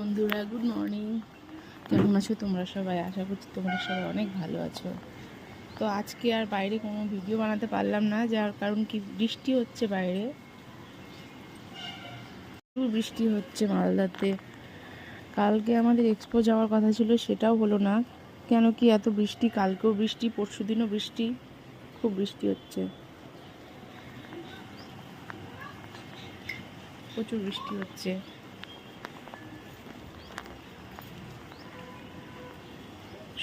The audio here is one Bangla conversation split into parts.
বন্ধুরা গুড মর্নিং কেমন আছো তোমরা সবাই? আশা করছি তোমরা সবাই অনেক ভালো আছো। তো আজকে আর বাইরে কোনো ভিডিও বানাতে পারলাম না, যার কারণ কি, বৃষ্টি হচ্ছে বাইরে। প্রচুর বৃষ্টি হচ্ছে মালদাতে। কালকে আমাদের এক্সপো যাওয়ার কথা ছিল, সেটাও হলো না। কেন কি এত বৃষ্টি, কালকেও বৃষ্টি পরশু দিনও বৃষ্টি, খুব বৃষ্টি হচ্ছে। প্রচুর বৃষ্টি হচ্ছে।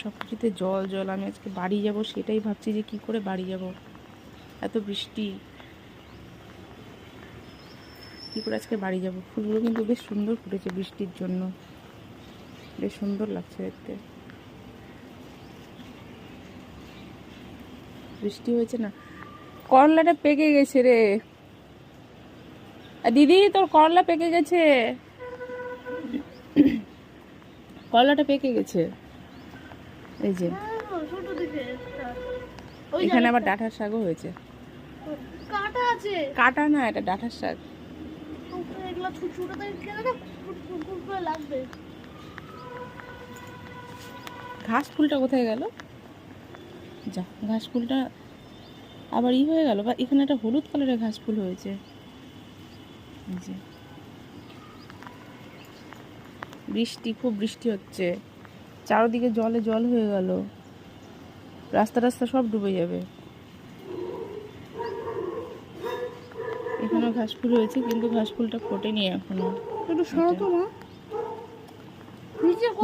সব কিছুতে জল জল, আমি আজকে বাড়ি যাব, সেটাই ভাবছি যে কি করে বাড়ি যাব। এত বৃষ্টি। কি করে আজকে বাড়ি যাব? ফুলগুলো কিন্তু বেশ সুন্দর ফুটেছে বৃষ্টির জন্য। বেশ সুন্দর লাগছে দেখতে। বৃষ্টি হয়েছে না। করলাটা পেকে গেছে রে। দিদি, তোর করলা পেকে গেছে। করলাটা পেকে গেছে। এই যে। এখানে আবার ডাঁটার শাকও হয়েছে। কাটা আছে। কাটা না এটা ডাঁটার শাক। এগুলো ছোট ছোট খেলে না কুট কুট কুট করে লাগবে। ঘাস ফুলটা কোথায় গেল? যা ঘাস ফুলটা আবার ই হয়ে গেল বা এখানে একটা হলুদ কালারের ঘাস ফুল হয়েছে। যে। বৃষ্টি খুব বৃষ্টি হচ্ছে। চারদিকে জলে জল হয়ে গেল। রাস্তা রাস্তা সব ডুবে যাবে। এখানেও ঘাস ফুল হয়েছে কিন্তু ঘাস ফুলটা ফোটেনি এখনও। একটু সরো তো মা।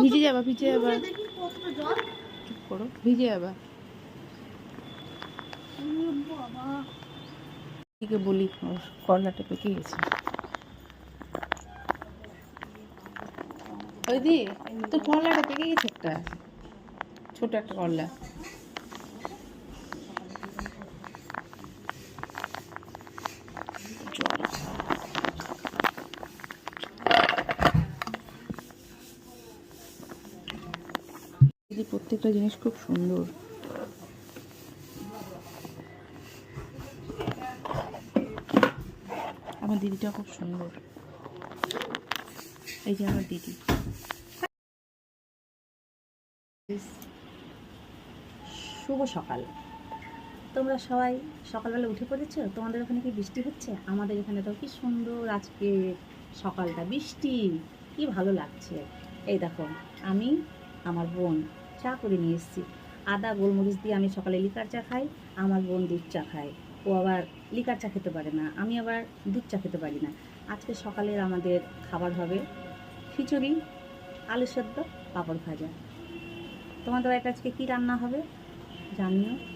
ভিজে যাবা ভিজে যাবা। চুপ করো ভিজে যাবা। বলি করলাটা পেকে গেছে। ওই দি, তোর করলাটা পেকে গেছে একটা। ছোট একটা করলা প্রত্যেকটা জিনিস খুব সুন্দর। আমার দিদিটা খুব সুন্দর। এই যে আমার দিদি। শুভ সকাল। তোমরা সবাই সকালবেলা উঠে পড়েছো? তোমাদের ওখানে কি বৃষ্টি হচ্ছে? আমাদের এখানে তো কি সুন্দর আজকে সকালটা। বৃষ্টি, কি ভালো লাগছে। এই দেখো, আমি, আমার বোন চা করে নিয়ে এসেছি। আদা, গোলমরিচ দিয়ে আমি সকালে লিকার চা খাই, আমার বোন দুধ চা খায়। ও আবার লিকার চা খেতে পারে না, আমি আবার দুধ চা খেতে পারি না। আজকে সকালের আমাদের খাবার হবে খিচুড়ি আলু সেদ্ধ পাঁপড় ভাজা। তোমাদের আজকে কী রান্না হবে? জানিও।